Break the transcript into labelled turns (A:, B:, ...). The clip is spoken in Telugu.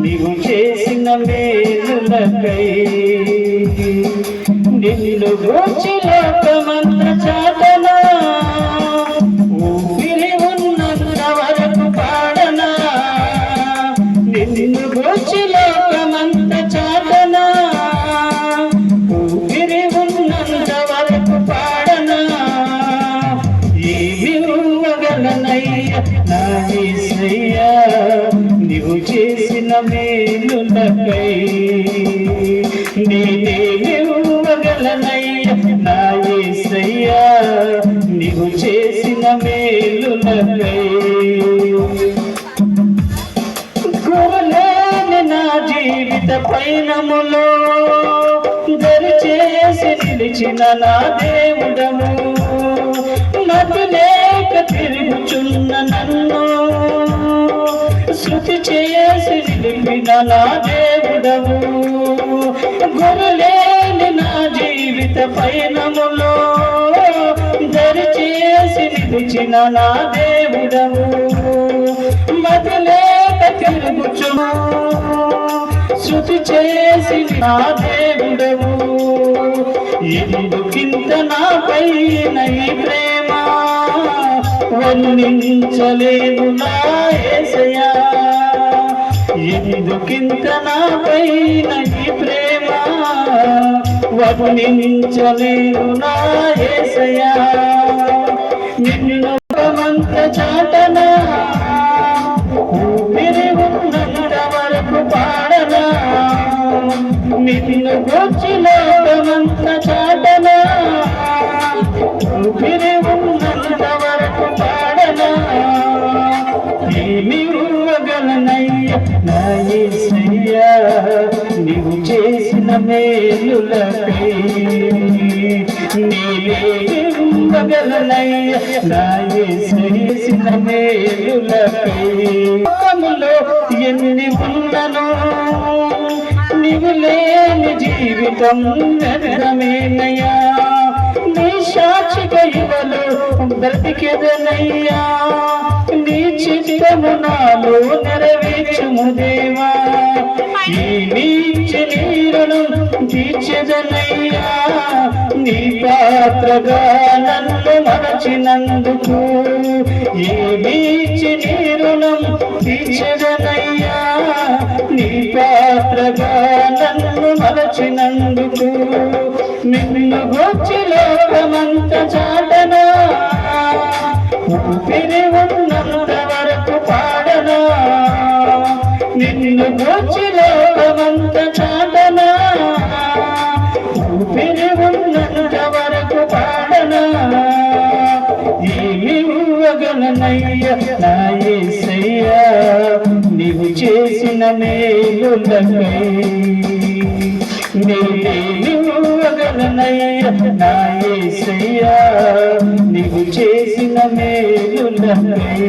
A: నీవు చేసిన మేలులకై. నిన్ను గూర్చి లోకమంత చాటనా ఊపిరి ఉన్నంత వరకు పాడనా. నిన్ను గోచి నీవు చేసిన మేలులకై నేనేమి నా యేసయ్యా నీవు చేసిన మేలులకై గురులేని నా జీవిత పైనములో దరి చేసి నిలిచిన నా దేవుడము. నది చేసి నిలిపిన నా దేవుడము గురులేని నా జీవిత పయనములో. దరిచేసి నిలిచిన నా దేవుడము మధులేక తిరుగుచును శృతి చేసి నా దేవుడవు. ఎందుకింత నాపై ఈ ప్రేమ? వర్ణించలేదు నాయ. ఎందుకింత నాపైన ఈ ప్రేమ వర్ణించలేదు నా ఏసయా నిన్ను మంత చాటనా ఊపిరి ఉన్న వరకు పాడనా నిన్ను గొచ్చి లోకమంత చాటనా ఊపిరి ఉన్న నీవు చేసిన మేలులకై నీవే ఇవ్వగలనయ్యా నా యేసయ్యసిన మేలులకై ఎన్ని ఉన్నను నీవు లేని జీవితం వ్యర్థమేనయ్యా నీ సాక్షిగా ఇవలు బ్రతికెదనయ్యా. నీ చిత్తము నాలో నెరవేర్చుము దేవా. ఈ నీచి నీరును తీర్చదనయ్యా నీ పాత్రగా నన్ను మరచినందుకు. ఈ నీచి నీరును తీర్చదనయ్యా నీ పాత్రగా నన్ను మరచినందుకు. నిన్ను గొచ్చి లోకమంత చాటనా ఊపిరి ఉన్నంత వరకు పాడనా. నిన్ను గొచ్చి ఇవ్వగలనయ్యా నా యేసయ్యా నీవు చేసిన మేలులకై. నేనేమి నా యేసయ్యా నీవు చేసిన మేలులకై.